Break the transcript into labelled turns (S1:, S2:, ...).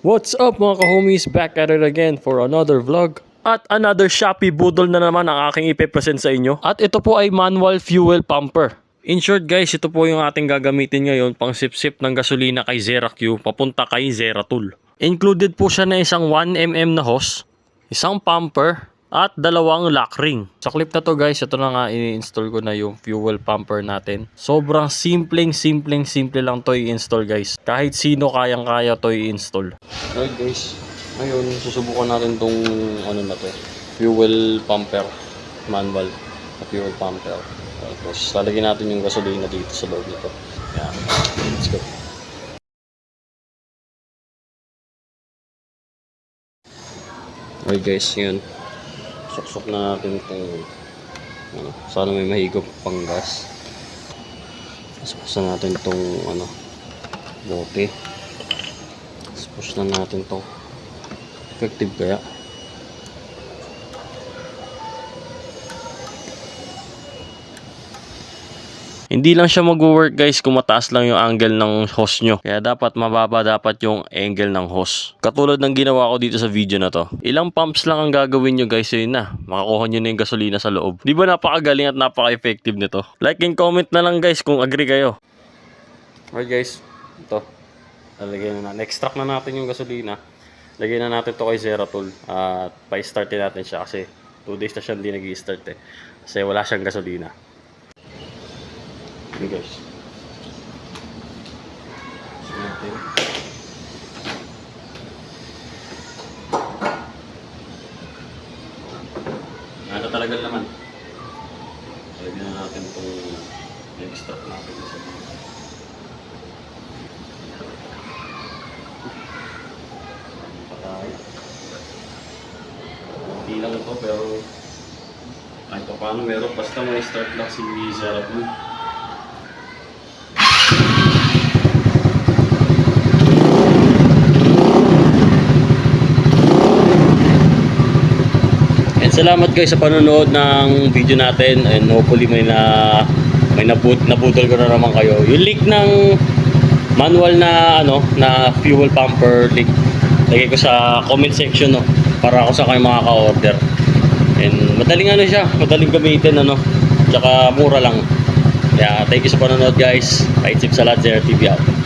S1: What's up mga kahomies? Back at it again for another vlog. At another Shopee Budol na naman ang aking ipipresent sa inyo. At ito po ay manual fuel pumper. In short guys, ito po yung ating gagamitin ngayon pang sip-sip ng gasolina kay ZeraQ papunta kay Zeratul. Included po siya na isang 1mm na hose, isang pumper, at dalawang lock ring. Sa clip na to guys, ito na nga ini-install ko na yung fuel pumper natin. Sobrang simpleng simpleng simple lang to i-install guys. Kahit sino kayang kaya to i-install. Alright guys, ngayon susubukan natin tong ano na to. Fuel pumper manual na fuel pumper. Tapos lalagyan natin yung gasolina dito sa loob nito. Yan. Let's go. Alright guys, yun suksok na natin itong ano, sana may mahigop pang gas. Tapos natin itong ano bote. Push na natin to effective kaya Hindi lang siya mag-work guys kung mataas lang yung angle ng hose nyo. Kaya dapat mababa dapat yung angle ng hose. Katulad ng ginawa ko dito sa video na to. Ilang pumps lang ang gagawin nyo guys yun na. Makakuha nyo na yung gasolina sa loob. Di ba napakagaling at napaka-effective nito? Like and comment na lang guys kung agree kayo. Alright guys, ito. Lalagyan na natin. Extract na natin yung gasolina. Lagyan na natin to kay Zeratul. At pa-startin natin siya kasi 2 days na siya hindi nag-start eh. Kasi wala siyang gasolina. Okay guys. Natin. Ano talaga naman. Lagyan na natin itong extract natin sa mga. Hindi lang ito pero kahit pa paano meron basta may start lang si Zeratul. And salamat guys sa panonood ng video natin and hopefully may na may nabut nabutol ko na naman kayo. Yung link ng manual na ano na fuel pumper link lagay ko sa comment section no para ako sa kayo makaka-order. And madaling ano siya, madaling gamitin ano. Tsaka mura lang. Kaya thank you sa panonood guys. Kahit sa lahat, Zero TV out.